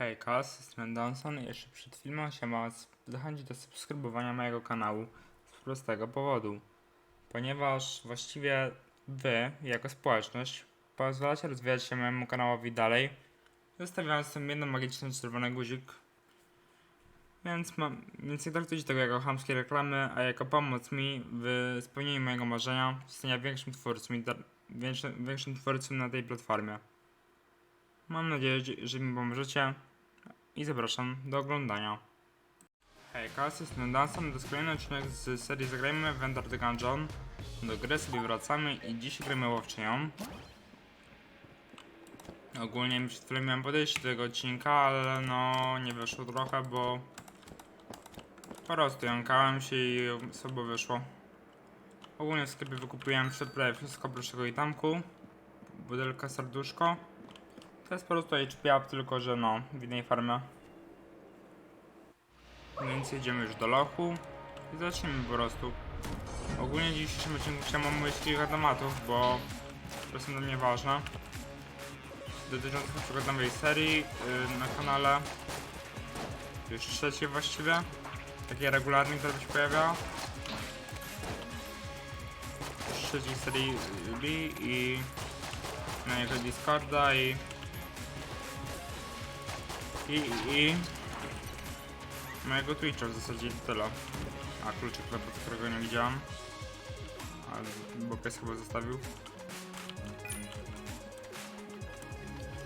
Hejka, z strony Donson. Jeszcze przed filmem chciałem Was zachęcić do subskrybowania mojego kanału z prostego powodu. Ponieważ właściwie Wy, jako społeczność, pozwalacie rozwijać się mojemu kanałowi dalej, zostawiając tym jeden magiczny czerwony guzik. Więc, mam, więc nie traktujcie tego jako chamskie reklamy, a jako pomoc mi w spełnieniu mojego marzenia stania większym twórcą, większym, większym twórcą na tej platformie. Mam nadzieję, że mi pomożecie i zapraszam do oglądania. Hejka, jestem Danson, to jest kolejny odcinek z serii Zagrajmy w Enter the Gungeon. Do gry sobie wracamy i dziś gramy łowczynią. Ogólnie przed chwilą miałem podejść do tego odcinka, ale no nie wyszło trochę, bo po prostu jąkałem się i sobie wyszło. Ogólnie w sklepie wykupiłem przed prawie wszystko oprócz tego itamku. Budelka serduszko. To jest po prostu HP tylko że no, w innej farmie. Więc jedziemy już do lochu i zacznijmy po prostu. Ogólnie w dzisiejszym odcinku chciałem omówić kilka tematów, bo to są dla mnie ważne. Dotyczących na przykład nowej serii yy, na kanale. Już trzeciej właściwie. Takiej regularnej, która się pojawia. Trzeciej serii Lee i na jego Discorda i i, i mojego Twitcha w zasadzie i tyle. A kluczyk chyba, którego nie widziałam. Ale, bo pies chyba zostawił.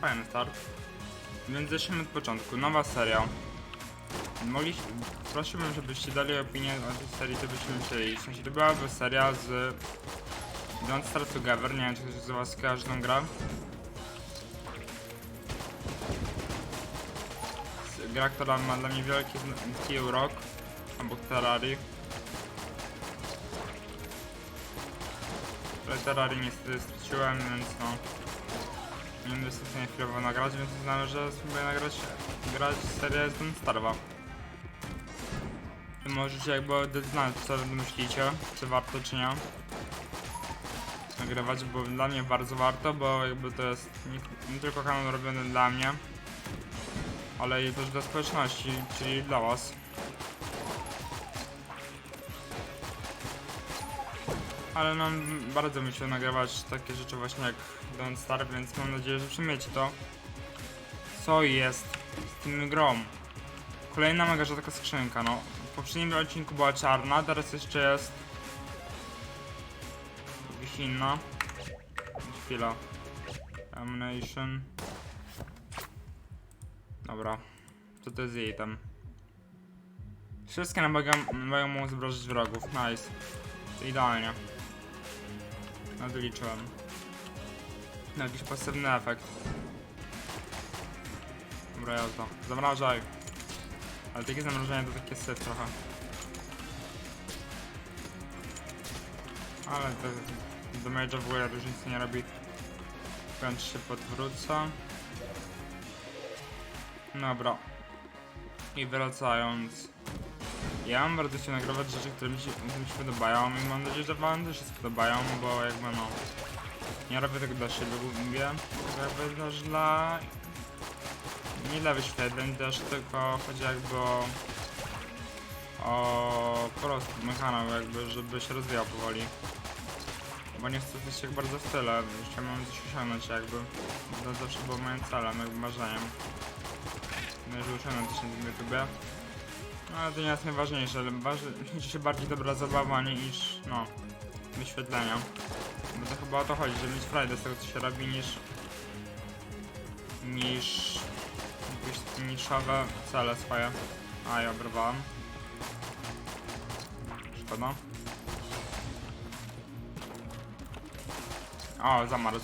Fajny start. Więc zacznijmy od początku. Nowa seria. Mogli, prosiłbym, żebyście dali opinię o tej serii, to byśmy chcieli. W sensie to byłaby seria z Don't Start Together. Nie wiem, czy ktoś z was kojarzy tą grę. Gra, która ma dla mnie wielki key urok, albo Terrarii. Ale Terrarii niestety straciłem, więc no... Nie będę w stanie chwilowo nagrać, więc uznałem, że spróbuję nagrać grać serię z Don't Starwa. Wy możecie jakby znać, co myślicie, czy warto, czy nie. Nagrywać, bo dla mnie bardzo warto, bo jakby to jest nie, nie tylko kanał robiony dla mnie, ale też dla społeczności, czyli dla Was. Ale nam bardzo mi się nagrywać takie rzeczy właśnie jak Don't Star, więc mam nadzieję, że przyjmiecie to. Co jest z tym grą? Kolejna mega rzadka skrzynka, no. W poprzednim odcinku była czarna, teraz jeszcze jest... Jakaś inna. Chwila. Ammunition. Dobra, to to jest jej tam. Wszystkie nabogi mają mu zbrożyć wrogów, nice. Idealnie. Nadliczyłem. Na jakiś pasywny efekt. Dobra jazda. Zamrażaj. Ale takie zamrażanie to takie syf trochę. Ale to do w ogóle różnicy nie robi. Kończ się podwrócę. Dobra. I wracając. Ja mam bardzo chciał nagrywać rzeczy, które mi się, które mi się podobają i mam nadzieję, że wam też się spodobają, bo jakby no... Nie robię tego dla siebie, mówię. Jakby też dla... Nie dla wyświetleń też, tylko chodzi jakby o... O... Po prostu mój kanał jakby, żeby się rozwijał powoli. Bo nie chcę być jak bardzo w tyle, mam coś osiągnąć jakby. To zawsze było moim celem, jakby marzeniem. Że osiągnąć 1000 na YouTube. No ale to nie jest najważniejsze, ale liczy się bardziej dobra zabawa niż, no, wyświetlenia. Bo to chyba o to chodzi, żeby mieć frajdę z tego co się robi niż, niż jakieś niszowe cele swoje. A ja obrywałem. Szkoda. O, zamarzł.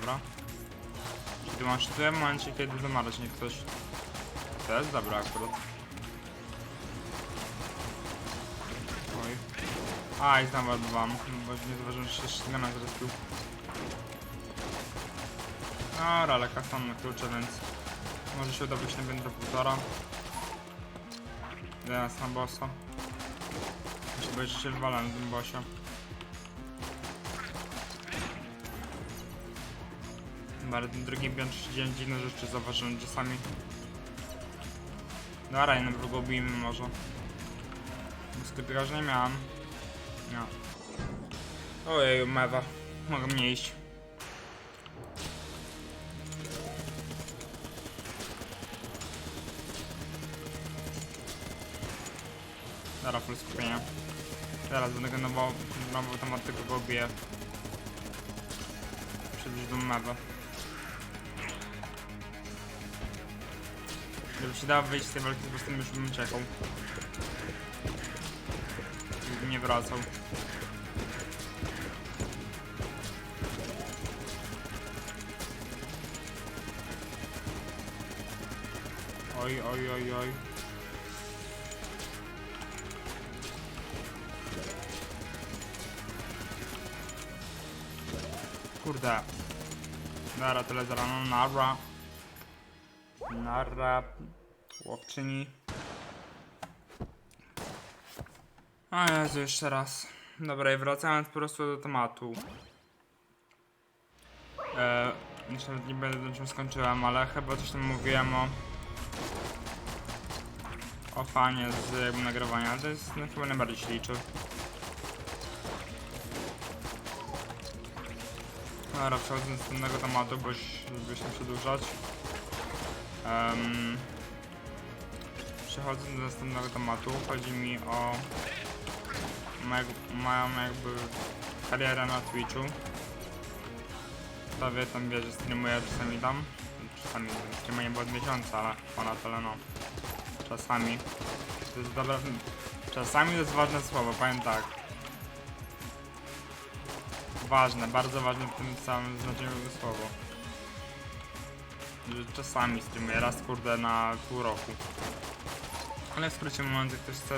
Dobra. Mam szczytuje w momencie, kiedy zamarać nie ktoś. To jest dobra akurat. Oj. A, i odbywam, bo nie zauważyłem, że się ścigana zrespił. Dobra, ale kasam na klucze, więc może się uda być na piętro półtora. Teraz na bossa. Muszę że się wywalam w tym bossie. Nawet na drugim piętrze dzień dziwne rzeczy zauważyłem czasami. Dobra, jedno wygubimy może. Sklepika, że nie miałem. No. Ojej, mewa. Mogę mnie iść. Dobra, full skupienie. Teraz będę go nowo, nowo temat tylko go obiję. Przybliż do mewa. Gdyby się dało wyjść z tej walki, po prostu już bym uciekał. Gdybym nie wracał. Oj, oj, oj, oj. Kurde. Nara, tyle za rano, nara. Nara. Łowczyni. O Jezu, jeszcze raz. Dobra, i wracając po prostu do tematu. E, nawet nie będę na czym skończyłem, ale chyba coś tam mówiłem o... O fanie z nagrywania, to jest no, chyba najbardziej się liczy. Dobra, przechodząc do następnego tematu, bo już żeby się przedłużać. Um, przechodząc do następnego tematu, chodzi mi o moją, jakby karierę na Twitchu. To wie, tam wie, że streamuję czasami tam. Czasami streamuję było od miesiąca, ale ponad tyle no. Czasami. To jest dobre. Czasami to jest ważne słowo, powiem tak. Ważne, bardzo ważne w tym samym znaczeniu tego słowa. Czasami streamuję, raz kurde na pół roku. Ale w skrócie mówiąc, jak ktoś chce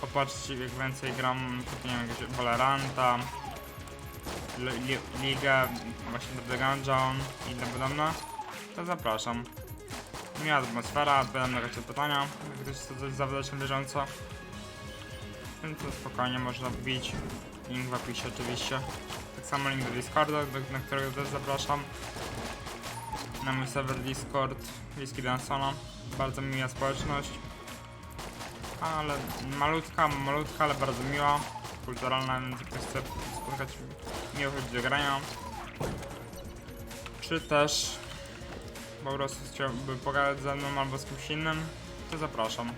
popatrzeć jak więcej gram, to nie wiem, jakiegoś Valoranta, Li- li- Ligę, właśnie The Gungeon i tym podobne, to zapraszam. Miła atmosfera, odpowiadam na jakieś pytania, jak ktoś chce coś zadać na bieżąco. Więc to spokojnie można wbić. Link w opisie oczywiście. Tak samo link do Discorda, na którego też zapraszam. Na mój serwer Discord, Whisky Dansona. Bardzo miła społeczność. Ale malutka, malutka, ale bardzo miła. Kulturalna, więc ktoś chce spotkać miło chodzi do grania. Czy też po prostu chciałby pogadać ze mną albo z kimś innym, to zapraszam.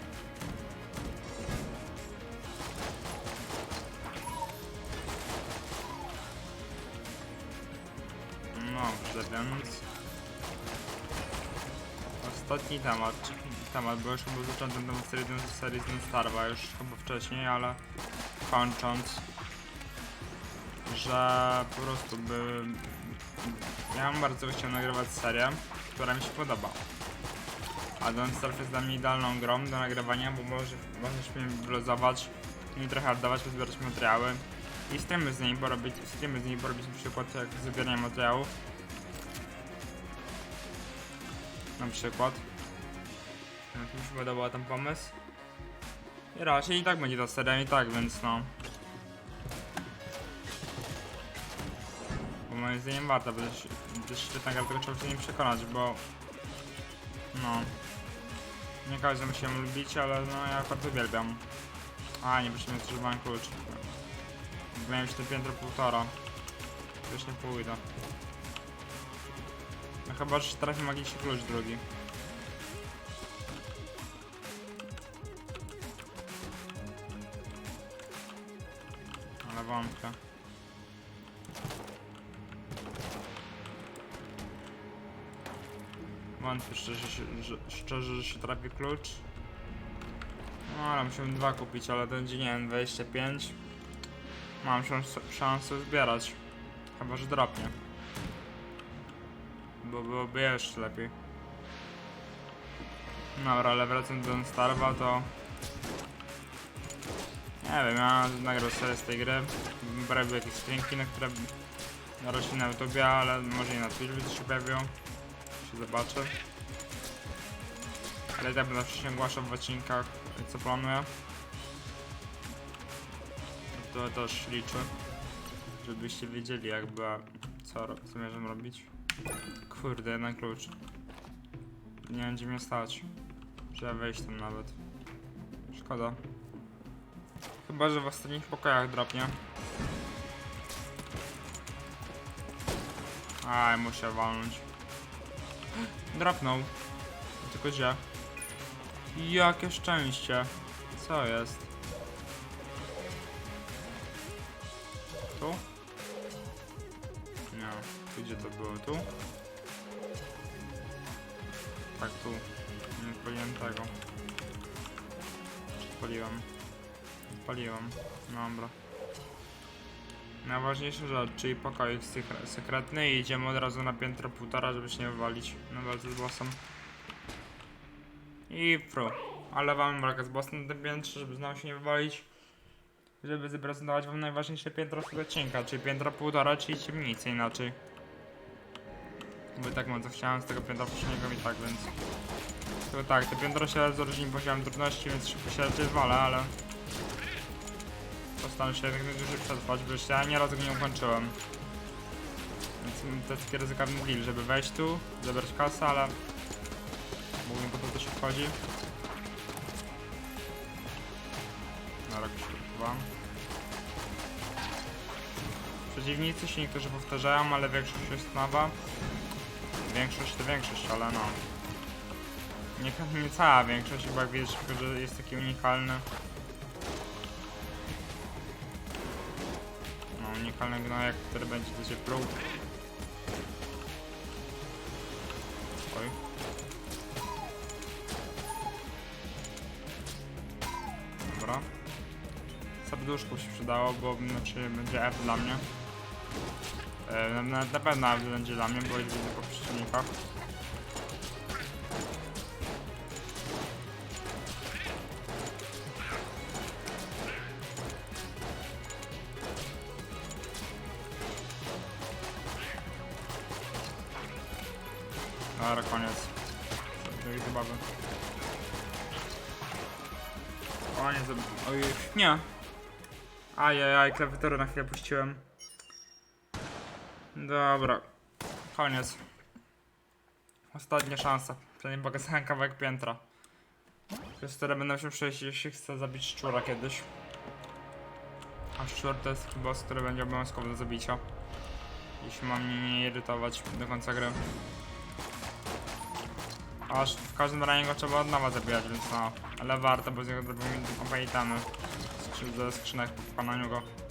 No, dobrze, więc... Ostatni temat, temat, bo już był zaczęty ten serii, serii z Starwa już chyba wcześniej, ale kończąc, że po prostu by... Ja bym bardzo chciał nagrywać serię, która mi się podoba. A Don't Starve jest dla mnie idealną grą do nagrywania, bo może, możesz mnie wyluzować, mi trochę oddawać, pozbierać materiały i streamy z niej porobić, streamy z niej porobić na przykład jak zbieranie materiałów. Na przykład. Jak mi się podobał ten pomysł. I raczej i tak będzie ta seria i tak, więc no. Bo moim zdaniem warto, to jest świetna gra, tylko trzeba się nie przekonać, bo... No. Nie każdy musi ją lubić, ale no ja akurat uwielbiam. A, nie prosimy zużywałem klucz. Miałem jeszcze piętro półtora. To Już nie pójdę. Chyba, że trafi magiczny klucz drugi. Ale wątpię. Wątpię szczerze, że, szczerze, że się trafi klucz. No ale musimy dwa kupić, ale będzie nie wiem, 25. Mam szans, szansę zbierać. Chyba, że drapnie. Bo byłoby jeszcze lepiej. Dobra, ale wracając do Starwa, to... Nie wiem, ja nagrał serię z tej gry. Brałem jakieś streamki, na które rośnie na YouTubie, ale może i na Twitch by się pojawiło. Się zobaczy. Ale tak będę się ogłaszał w odcinkach, co planuję. To też liczę, żebyście wiedzieli jakby co zamierzam robić. Kurde, jeden klucz. Nie będzie mnie stać. Żeby wejść tam nawet. Szkoda. Chyba, że w ostatnich pokojach dropnie. Aj, muszę walnąć. Dropnął. Tylko gdzie? Jakie szczęście. Co jest? Tu? Gdzie to było? Tu? Tak, tu. Nie odpaliłem tego. Odpaliłem. Odpaliłem. Dobra. Najważniejsza rzecz, czyli pokoik sekre- sekretny i idziemy od razu na piętro półtora, żeby się nie wywalić na walce z bossem. I fru. Ale mamy walkę z bossem na tym piętrze, żeby znowu się nie wywalić. Żeby zaprezentować wam najważniejsze piętro z tego odcinka, czyli piętro półtora, czyli ciemnicy inaczej. Bo tak bardzo chciałem z tego piętra poprzedniego i tak, więc... To tak, to piętro się z różnym poziomem trudności, więc szybko się raczej zwala, ale... Postaram się jak najdłużej przetrwać, bo jeszcze ja nieraz go nie ukończyłem. Więc to jest taki ryzykowny żeby wejść tu, zebrać kasę, ale... Mówię, po to się wchodzi. Na rok chyba. Przeciwnicy się niektórzy powtarzają, ale większość jest nowa. Większość to większość, ale no. Nie, nie cała większość, bo jak widzisz, że jest taki unikalny. No, unikalny gnojek, który będzie do ciebie pluł. Oj. Dobra. Serduszku się przydało, bo znaczy będzie F dla mnie. E, na, na, pewno będzie dla mnie, bo jest po przeciwnikach. Dobra, koniec. Tej zabawy. Koniec zabawy. Oj, nie. Ajajaj, klawiaturę na chwilę puściłem. Dobra. Koniec. Ostatnia szansa. Przynajmniej pokazałem kawałek piętra. Przez które będę się przejść, jeśli chcę zabić szczura kiedyś. A szczur to jest chyba boss, który będzie obowiązkowy do zabicia. Jeśli mam mnie nie irytować do końca gry. Aż w każdym razie go trzeba od nowa zabijać, więc no. Ale warto, bo z niego zrobimy. Skrzy ze skrzynek po wpananiu go.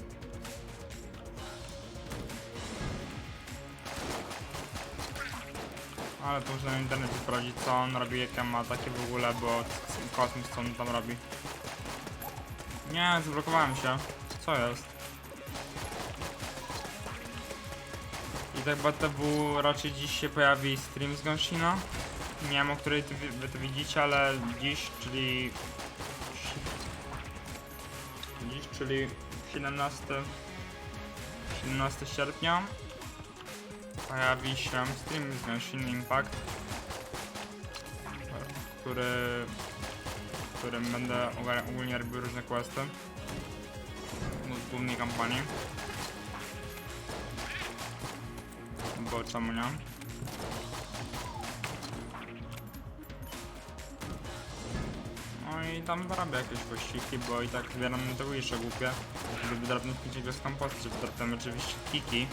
Ale to muszę na internecie sprawdzić co on robi, jakie ma takie w ogóle, bo kosmos co on tam robi. Nie, zablokowałem się. Co jest? I tak BTW raczej dziś się pojawi stream z Gąsina. Nie wiem o której ty, wy to widzicie, ale dziś, czyli... Dziś, czyli 17... 17 sierpnia pojawi się stream z Genshin Impact, który, w którym będę ogólnie robił różne questy z głównej kampanii. Bo czemu nie? No i tam zarabię jakieś wyścigi, bo i tak zbieram na tego jeszcze głupie. Żeby drobnić go z kompostu, żeby drobnić oczywiście kiki.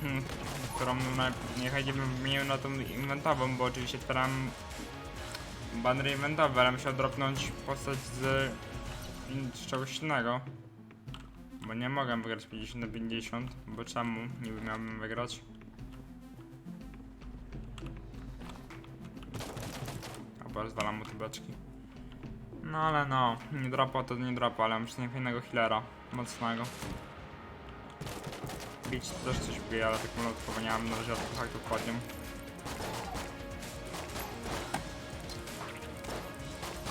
Hmm, którą niechaj wymienił na tą inventową, bo oczywiście otwieram banner inventowy, ale musiał dropnąć postać z, z czegoś innego. Bo nie mogę wygrać 50 na 50, bo czemu niby miałbym wygrać? Albo rozwalam mu te beczki. No ale no, nie dropa to nie dropa, ale przynajmniej fajnego healera, mocnego. Bić też coś bije, ale tak mam na razie artefaktów dokładnie.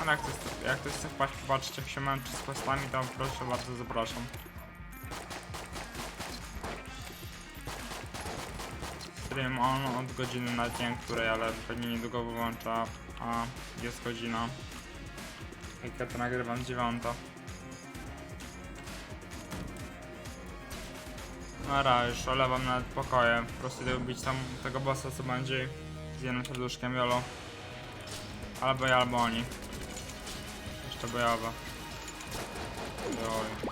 Ale jak ktoś, jak ktoś chce wpaść, popatrzeć jak się męczy z questami, to proszę bardzo zapraszam. Stream on od godziny na dzień, której ale pewnie niedługo wyłącza, a jest godzina. Jak ja to nagrywam dziewiąta. Nara, już olewam nawet pokoje. Po prostu idę bić tam tego bossa, co będzie z jednym serduszkiem jolo. Albo ja, albo oni. Jeszcze bojowe. Oj.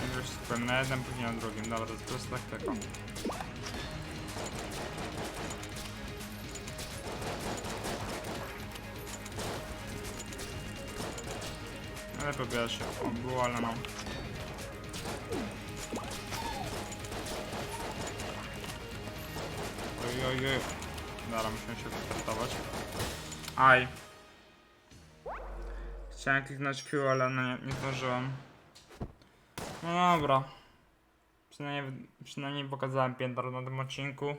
Najpierw się skupiam na jednym, później na drugim. Dobra, to jest po prostu taktyka. Ale pobiera się. O, było, ale no. Oj, oj, oj. Dobra, musimy się wystartować. Aj. Chciałem kliknąć Q, ale no nie, nie zdążyłem. No dobra. Przynajmniej, przynajmniej pokazałem piętro na tym odcinku.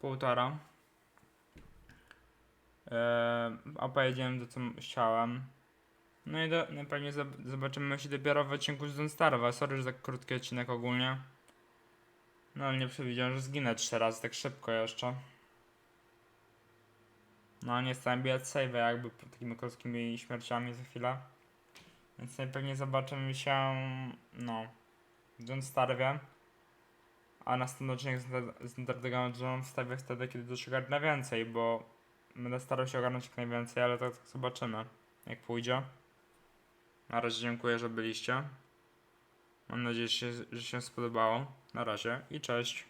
Półtora. Eee, a pojedziemy do co chciałem. No i do, no pewnie zob- zobaczymy się dopiero w odcinku z Don't Starve. Sorry, że tak krótki odcinek ogólnie. No nie przewidziałem, że zginę trzy razy tak szybko jeszcze. No nie stałem bilet save jakby takimi krótkimi śmierciami za chwilę. Więc najpewniej zobaczymy się, no, w Don't Starve. A następny odcinek z Inter- z Interdegam wstawię wtedy, kiedy też ogarnę więcej, bo będę starał się ogarnąć jak najwięcej, ale to tak zobaczymy, jak pójdzie. Na razie dziękuję, że byliście. Mam nadzieję, że się, spodobało. Na razie i cześć.